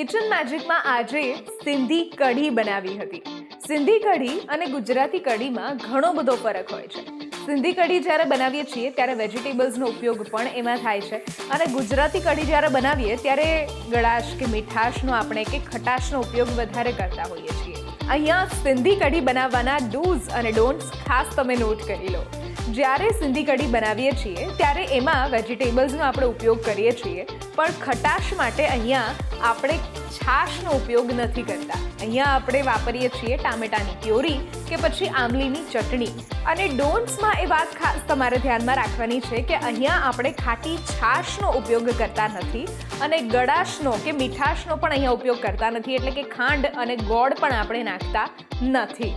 Kitchen મેજિકમાં આજે સિંધી કઢી બનાવી હતી. સિંધી કઢી અને ગુજરાતી કઢીમાં ઘણો બધો ફરક હોય છે. સિંધી કઢી જ્યારે બનાવીએ છીએ, ત્યારે વેજીટેબલ્સનો ઉપયોગ પણ એમાં થાય છે. અને ગુજરાતી કઢી જ્યારે બનાવીએ, ત્યારે ગળાશ કે મીઠાશનો આપણે કે ખટાશનો ઉપયોગ વધારે કરતા હોઈએ છીએ. અહીંયા સિંધી કઢી બનાવવાના ડૂઝ અને ડોન્ટ્સ ખાસ તમે નોટ કરી લો. જ્યારે સિંધી કઢી બનાવીએ છીએ, ત્યારે એમાં વેજીટેબલ્સનો આપણે ઉપયોગ કરીએ છીએ, પણ ખટાશ માટે અહીંયા આપણે છાશનો ઉપયોગ નથી કરતા. અહીંયા આપણે વાપરીએ છીએ ટામેટાની પ્યોરી કે પછી આંબલીની ચટણી. અને ડોન્ટ્સમાં એ વાત ખાસ તમારે ધ્યાનમાં રાખવાની છે કે અહીંયા આપણે ખાટી છાશનો ઉપયોગ કરતા નથી અને ગળાશનો કે મીઠાશનો પણ અહીંયા ઉપયોગ કરતા નથી, એટલે કે ખાંડ અને ગોળ પણ આપણે નાખતા નથી.